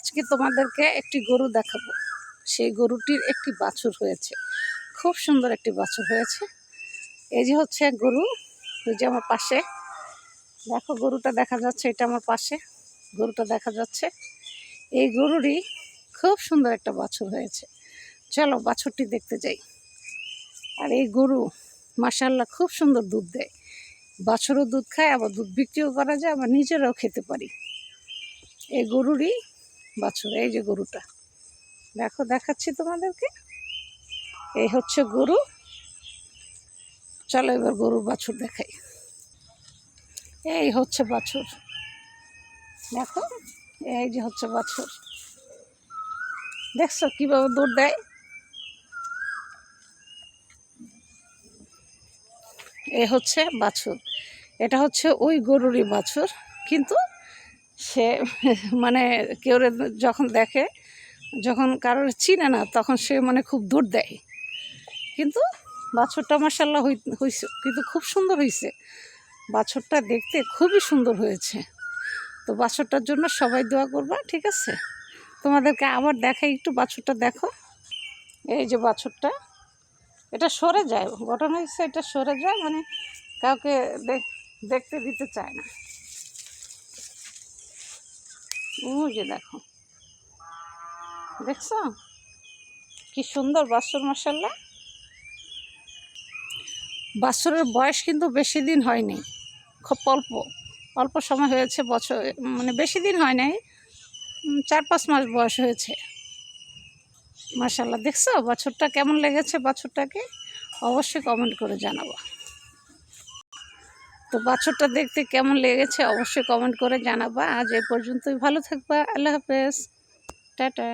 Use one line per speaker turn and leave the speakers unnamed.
আজকে তোমাদেরকে একটি গরু দেখাবো। সেই গরুটির একটি বাছুর হয়েছে। খুব সুন্দর একটি বাছুর হয়েছে। এই যে হচ্ছে গরু ওই যে আমার পাশে। দেখো গরুটা দেখা যাচ্ছে, এটা আমার পাশে। গরুটা দেখা যাচ্ছে। এই গরুরই খুব সুন্দর একটা বাছুর হয়েছে। চলো বাছুরটি দেখতে যাই। আর এই গরু মাসাল্লাহ খুব সুন্দর দুধ দেয়। বাছুরও দুধ খায়, আবার দুধ বিক্রিও করা যায়, আবার নিজেরাও খেতে পারি। এই গরুরই বাছুর, এই যে গরুটা। দেখো, দেখাচ্ছি তোমাদেরকে। এই হচ্ছে গরু। চলো এবার গরুর বাছুর দেখাই। এই হচ্ছে বাছুর। দেখো, এই যে হচ্ছে বাছুর। দেখছ কীভাবে দৌড় দেয়? এ হচ্ছে বাছুর। এটা হচ্ছে ওই গরুরই বাছুর, কিন্তু সে মানে কেউ যখন দেখে, যখন কারোর চিনে না, তখন সে মানে খুব দূর দেয়। কিন্তু বাছুরটা মাসাল্লাহ হয়েছে কিন্তু খুব সুন্দর হয়েছে বাছুরটা দেখতে খুবই সুন্দর হয়েছে। তো বাছরটার জন্য সবাই দোয়া করবা, ঠিক আছে? তোমাদেরকে আবার দেখাই, একটু বাছুরটা দেখো। এই যে বাছুরটা, এটা সরে যায় ঘটনা হচ্ছে এটা সরে যায় মানে কাউকে দেখ- দেখতে দিতে চায় না। ওই যে দেখো। দেখছ? কি সুন্দর বাছুর মশাল্লা বাছুরের বয়স কিন্তু বেশি দিন হয়নি, খুব অল্প। অল্প সময় হয়েছে বছর মানে বেশি দিন হয় নাই চার পাঁচ মাস বয়স হয়েছে। মাশাল্লাহ দেখছ? বাছুরটা কেমন লেগেছে বাছুরটাকে? অবশ্যই কমেন্ট করে জানাব। তো বাছরটা দেখতে কেমন লেগেছে অবশ্যই কমেন্ট করে জানাবা। আজ এ পর্যন্তই, ভালো থাকবা, আল্লাহ হাফেজ। টাটা।